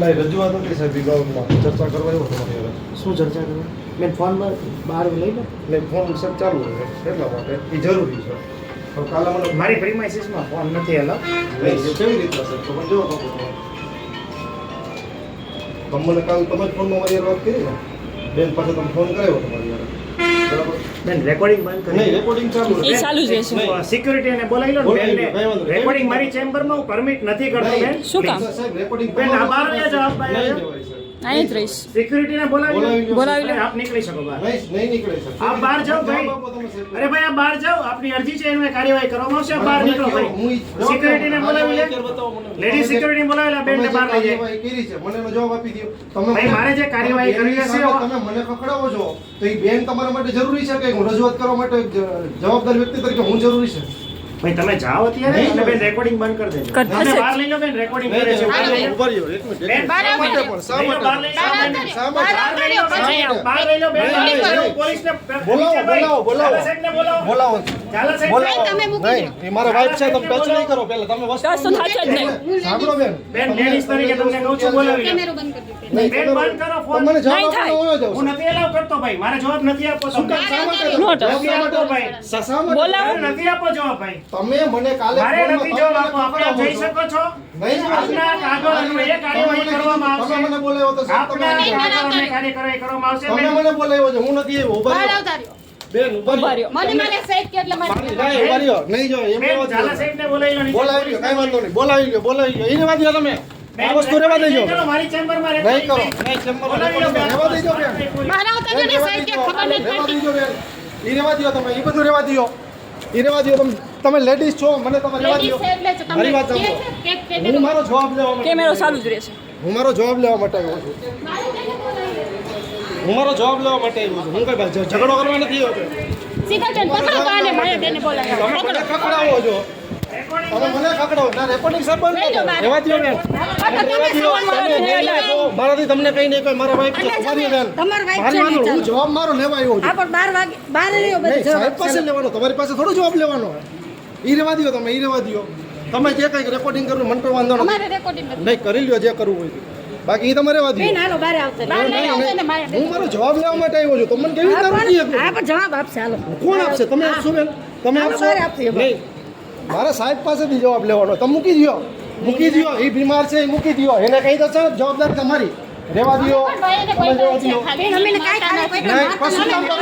પેલા રજૂઆત હતી સાહેબ વિભાગમાં ચર્ચા કરવા આવ્યો તમારી હવે શું ચર્ચા કરવી મેં ફોનમાં બહાર લઈને એટલે ફોન સર ચાલુ છે એટલા માટે એ જરૂરી છે. તો કાલે મને મારી પ્રીમાઇસીસમાં ફોન નથી એલા. કેવી રીતના સર તો જો મને કાલ તમે જ ફોનમાં મારી વાત કરી ને. બેન પાસે તમે ફોન કર્યો તમારી બરાબર બેન રેકોર્ડિંગ બંધ નહીં રેકોર્ડિંગ ચાલુ એ ચાલુ જ રહેશે. સિક્યુરિટી ને બોલાવી લો ને બોલાવી લો, બેનને. કઈ વાંધો નહીં. રેકોર્ડિંગ મારી ચેમ્બરમાં હું પરમિટ નથી કરતો બેન શું કામ? સાહેબ રેકોર્ડિંગ બેન, આ બહાર જવાબ જાઓ, અહીં જ રહીશ. સિક્યુરિટી બોલાવી બોલાવી લો. લો. બોલાવી લો. અરે, આપ નીકળી શકો બહાર. નહીં નહીં નીકળે આપ બહાર જાઓ ભાઈ. જવાબ આપો તમે સાહેબ. અરે ભાઈ આ બહાર જાઓ. આપની અરજી છે એનું કાર્યવાહી કરવામાં આવશે. બહાર નીકળો ભાઈ. ઈ જવાબ સિક્યુરિટી ને આપો. બોલાવી લે. કાર્યવાહી બતાવો મને. લેડી સિક્યુરિટી બોલાવી લે બેન ને જે બહાર લઈ જાય. કાર્યવાહી કરી છે મને એનો જવાબ આપી દો તમે ભાઈ, મારે જે કાર્યવાહી તમે કરવી તમે મને પકડાવો છો. તો એ બેન તમારા માટે જરૂરી છે કે હું રજૂઆત કરવા માટે જવાબદાર વ્યક્તિ તરીકે હું જરૂરી છે? ભાઈ તમે જાઓ અત્યારે અને બેન રેકોર્ડિંગ બંધ કરી દેજો તમે. બહાર લઈ લો બેન રેકોર્ડિંગ કરે છે ઉપર જો એક મિનિટ, બેન, બહાર માટે પણ? લો, માટે? બહાર લઈ લો, બેન શા માટે? બહાર લઈ લો, બહાર લઈ લો, બેન, પોલીસ. પોલીસને બોલાવો, બોલાવો, બોલાવો. સાહેબ ને બોલાવો. બોલાવો ચાલો સાહેબ, બોલાવો. તમે મૂકી નહીં, એ મારા વાઇફ છે તમે ટચ નહીં કરો પહેલા તમે વસ્તુ ટચ તો જ નહીં. સાંભળો બેન બેન, તમને- લેડીઝ તરીકે તમને કહું છું, બોલાવી કેમેરો બંધ કરી દો બેન, બંધ કરો ફોન. તમને જવાબ આપવાનો હું નથી allow કરતો ભાઈ મારે જવાબ નથી આપવો તમને. શા માટે? No touch. નથી આપતો ભાઈ શા- શા બોલાવો. નથી આપવો જવાબ ભાઈ તમે મને કાલે મારે નથી જવાબ મને આપણે જઈ શકો છો નહીં આપના કાગળ અન્વયે કાર્યવાહી કરવામાં આવશે તમે મને બોલાવ્યો તો તમે આપના નહીં કાગળ જાઓ. અન્વયે કાર્યવાહી કરવામાં આવશે તમે મને બોલાવ્યો છે હું નથી આવ્યો બેન ઊભા રહ્યો. મને મને કે એટલે મારી નહીં, ઊભા રહ્યો. નહીં એમ બોલાવી. લ્યો, કાંઈ વાંધો નહીં. બોલાવી લ્યો, બોલાવી લ્યો. એને વાત તમે. આ વસ્તુ રહેવા દેજો. મારી ચેમ્બરમાં નહીં કરો. નહીં, ચેમ્બરમાં. રહેવા દેજો, બેન. રહેવા કે ખબર નથી પડતી દેજો, રહેવા દ્યો તમે. એ બધું રહેવા દ્યો. એ રહેવા દ્યો. તમે- તમે લેડીઝ છો મને તમે રહેવા દો મારી વાત સાંભળો. છે હું મારો જવાબ લેવા માટે કેમેરો ચાલુ જ રહેશે હું મારો જવાબ લેવા માટે આવ્યો છું હું મારો જવાબ લેવા માટે આવ્યો છું હું કઈ ભાઈ ઝઘડો કરવા નથી આવ્યો સીધા જન પકડો તો આને બેને બોલાવો મને છો મારાથી તમને કઈ નહીં મારા વાઈફ હું. જવાબ મારો લેવા આવ્યો સાહેબ પાસે લેવાનો તમારી પાસે થોડો જવાબ લેવાનો ઈ રહેવા દ્યો તમે ઈ રહેવા દ્યો તમે જે કઈ રેકોર્ડિંગ કરવું મન તો વાંધો નહીં કરી લ્યો જે કરવું હોય બાકી તમારે મારે હું મારો જવાબ લેવા માટે આવ્યો છું. તમને કેવી રીતે જવાબ આપશે કોણ આપશે? તમે આપશો બેન? તમે આપશે, નહીં. મારા સાહેબ પાસેથી જવાબ લેવાનો. તમે મૂકી દો મૂકી દો એ બીમાર છે એ મૂકી દો એને કહી દો સર જવાબદાર તમારી. રેવા દો તમે દો કાંઈ કામ કરો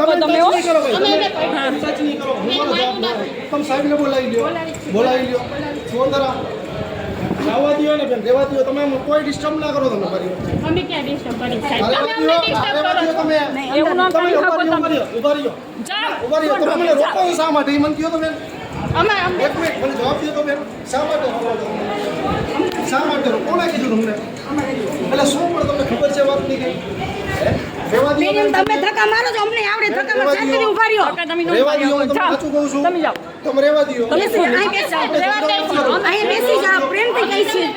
તમે તમે કરો તમે કરો. તમે સાહેબને બોલાવી લ્યો. બોલાવી લ્યો. અંદરા આવવા દો ને બેન રહેવા દો તમે કોઈ ડિસ્ટર્બ ના કરો તમે મારી અમે ક્યાં ડિસ્ટર્બ કરી સાહેબ? તમે અમને ડિસ્ટર્બ કરો તમે. એવું ના કરી ઊભા શકો રહ્યો, તમે. ઊભા રહ્યો, ઊભા. તમે મને રોકો શા માટે? એ મને કહો તો બેન. અમે એક મિનિટ મને જવાબ દો તો બેન. શા માટે રોકો શા માટે કોણે કીધું તમને? એટલે શું પણ તમને ખબર છે કઈ બેન. તમે ધક્કા મારો છો? અમને આવડે ધક્કા મારો રહેવા ઊભા રહ્યો તમે. સાચું કહું છું. તમે જાઓ. તમે રહેવા દ્યો. તમે અહીં બેસી જાઓ. રહેવા દે. અહીં બેસી જાઓ. પ્રેમથી કહી છીએ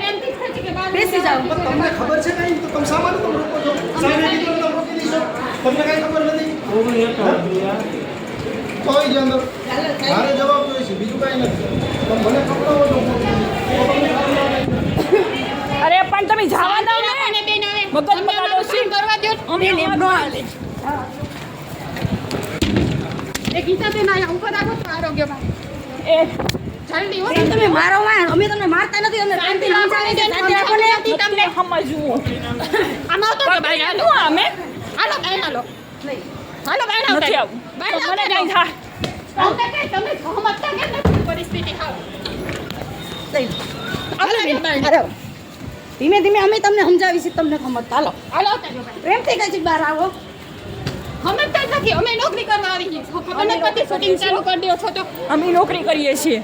બેસી જાઓ. તમને ખબર છે કઈ તો તમે શા માટે તમે રોકો છો સાહેબે કીધું તમે રોકી દીધો તમને કઈ ખબર નથી કોઈ જ અંદર મારે જવાબ જોઈએ છે બીજું કઈ નથી તમે મને ખબર હોય તો તમને ખબર અરે પણ તમે જવા દો ને. અને બેન હવે મગજ બગાડો છે. કરવા દો. અમે બેન, એમ ન હાલે. એ ગીતાબેન આયા ઉપર રાખો તો આરોગ્યમાં એ. જલ્દી હો. તમે મારો માં અમે તમને મારતા નથી અમે શાંતિ રાખો ને. તમને. સમજવું આમાં તો અમે હાલો. બહાર હાલો ભાઈ નથી આવું. મને થાય? તમે પરિસ્થિતિ હાલો. ધીમે ધીમે અમે તમને સમજાવીશું તમને સમજતા હાલો. હાલો. પ્રેમથી કઈ બહાર આવો? જ નથી અમે નોકરી કરવા આવી છીએ. ખબર નથી પડતી શૂટિંગ ચાલુ કરી દો છો તો. અમે નોકરી કરીએ છીએ.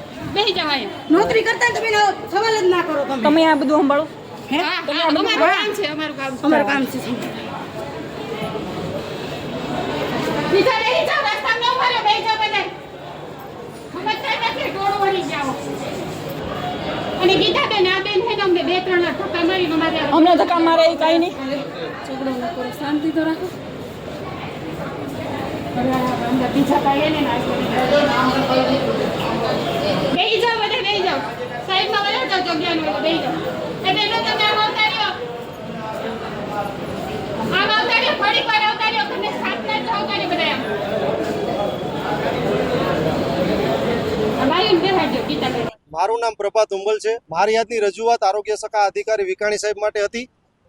જાવ નોકરી કરતા તમે સવાલ જ ના કરો તમે. તમે આ બધું સંભાળો. હા, હા, અમારું કામ છે અમારું કામ છે. અમારું કામ છે બીજા રસ્તામાં ઊભા રહો જાઓ બધાય સમજતા નથી ટોળું વળી જાઓ અને ગીતા બેન આ બેન છે ને અમને બે ત્રણ વાર ધક્કા મારીને અમારે અમને ધક્કા મારે એ કાંઈ નહીં. ઝઘડો ન કરો શાંતિ તો રાખો. એને. બેસી જાઓ બધા બેસી જાઓ. સાઈડમાં વળો જાઓ જગ્યાનું હોય તો બેસી જાઓ. એ બેનો તમે આમ આવતા રહ્યો આમ અવતાર્યો ઘડીક વાર અવતાર્યો. તમે સાત જ અવતાર્યો બધા આમ. આ બાયુને બેહાડજો ગીતાબેન મારું નામ પ્રભાત ઉંબલ છે. મારી આજની રજૂઆત આરોગ્ય સખા અધિકારી વિકાણી સાહેબ માટે હતી.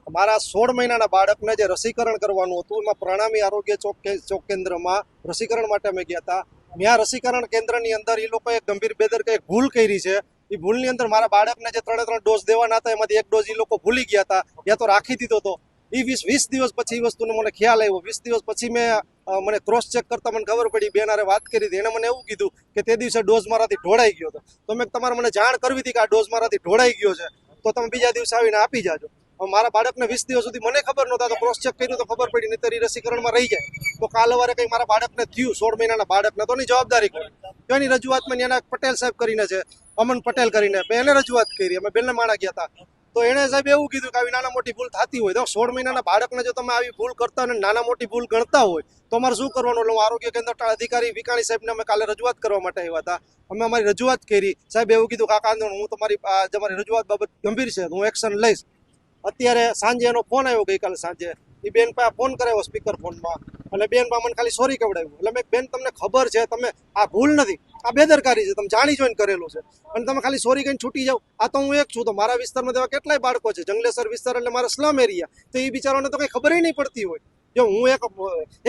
મારા સોળ મહિનાના બાળકને જે રસીકરણ કરવાનું હતું, એમાં પ્રણામી આરોગ્ય ચોક ચોક કેન્દ્રમાં રસીકરણ માટે અમે ગયા હતા. ત્યાં રસીકરણ કેન્દ્રની અંદર એ લોકોએ ગંભીર બેદરકારી કંઈક ભૂલ કરી છે. એ ભૂલની અંદર મારા બાળકને જે ત્રણે ત્રણ ડોઝ દેવાના હતા, એમાંથી એક ડોઝ એ લોકો ભૂલી ગયા હતા. યા તો રાખી દીધો હતો એ વીસ વીસ દિવસ પછી એ વસ્તુનો મને ખ્યાલ આવ્યો. વીસ દિવસ પછી મેં મને ક્રોસ ચેક કરતા મને ખબર પડી, બેન હારે વાત કરી હતી. એને મને એવું કીધું કે તે દિવસે ડોઝ મારાથી ઢોળાઈ ગયો હતો. તો મેં તમારે મને જાણ કરવી હતી કે આ ડોઝ મારાથી ઢોળાઈ ગયો છે. તો તમે બીજા દિવસે આવીને આપી જાજો. મારા બાળકને વીસ દિવસ સુધી મને ખબર નહોતા, તો ક્રોસ ચેક કર્યું તો ખબર પડી નહીં ઈ રસીકરણમાં રહી જાય. તો કાલ સવારે કંઈ મારા બાળકને થયું, સોળ મહિનાના બાળકને, તો એની જવાબદારી કોણ? તો એની રજૂઆતમાં એના પટેલ સાહેબ કરીને છે, અમન પટેલ કરીને. એને રજૂઆત કરી. અમે બેનને માણા ગયા હતા. તો એણે સાહેબ એવું કીધું કે આવી નાના મોટી ભૂલ થતી હોય. તો સોળ મહિનાના બાળકને જો તમે આવી ભૂલ કરતા અને નાના મોટી ભૂલ ગણતા હોય, તો અમારે શું કરવાનું? એટલે આરોગ્ય કેન્દ્ર અધિકારી વિકાણી સાહેબને અમે કાલે રજૂઆત કરવા માટે આવ્યા હતા. અમે અમારી રજૂઆત કરી. સાહેબ એવું કીધું કાકા હું તમારી તમારી રજૂઆત બાબત ગંભીર છે, હું એક્શન લઈશ. અત્યારે સાંજે એનો ફોન આવ્યો ગઈકાલે સાંજે. એ બેન પાસે ફોન કરાવ્યો સ્પીકર ફોનમાં. અને બેન બામણ ખાલી સોરી કવડાવ્યું. એટલે મેં બેન, તમને ખબર છે, તમે આ ભૂલ નથી. આ બેદરકારી છે, તમે જાણી જોઈને કરેલું છે. અને તમે ખાલી સોરી કહીને છૂટી જાઓ. આ તો હું એક છું, તો મારા વિસ્તારમાં તેવા કેટલાય બાળકો છે, જંગલેસર વિસ્તાર એટલે મારા સ્લમ એરિયા તો એ બિચારાને તો કંઈ ખબર નહીં પડતી હોય. જો હું એક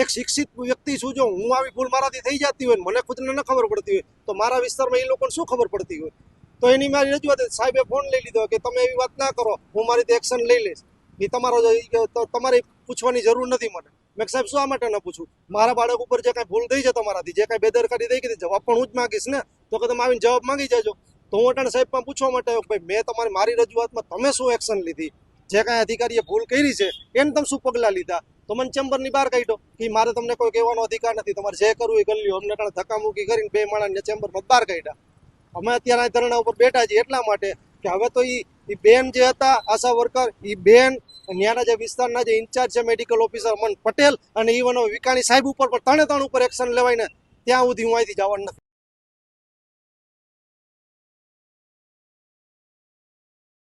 એક શિક્ષિત વ્યક્તિ છું, જો હું આવી ભૂલ મારાથી થઈ જતી હોય મને ખુદને ન ખબર પડતી હોય, તો મારા વિસ્તારમાં એ લોકોને શું ખબર પડતી હોય? તો એની મારી રજૂઆત સાહેબે ફોન લઈ લીધો કે તમે એવી વાત ના કરો, હું મારી એક્શન લઈ લઈશ. એ તમારો તમારે પૂછવાની જરૂર નથી મને. મેં સાહેબ શું આ માટે ન પૂછું? મારા બાળક ઉપર જે કાંઈ ભૂલ થઈ છે તમારાથી, જે કાંઈ બેદરકારી થઈ ગઈ જવાબ પણ હું જ માગીશ ને? તો કે તમે આવીને જવાબ માંગી જજો. તો હું અટાણે સાહેબમાં પૂછવા માટે આવ્યો ભાઈ, મેં તમારી, મારી રજૂઆતમાં તમે શું એક્શન લીધી? જે કાંઈ અધિકારીએ ભૂલ કરી છે, એને તમે શું પગલાં લીધા? તો મને ચેમ્બરની બહાર કાઢો. કે મારે તમને કોઈ કહેવાનો અધિકાર નથી. તમારે જે કરવું એ કરી લ્યો. અમને કારણે ધક્કામુકી કરીને બે માણસને ચેમ્બરમાં બહાર કાઢ્યા. અમે અત્યારે ધરણા ઉપર બેઠા છીએ એટલા માટે કે હવે તો ઈ ઈ બેન જે હતા, આશા વર્કર, ઈ બેન ન્યાના જે વિસ્તારના જે in-charge medical officer Aman Patel અને ઈવન વિકાણી સાહેબ ઉપર પણ ત્રણે ત્રણ ઉપર એક્શન લેવાય ને ત્યાં સુધી હું અહીંથી જવાનું નથી.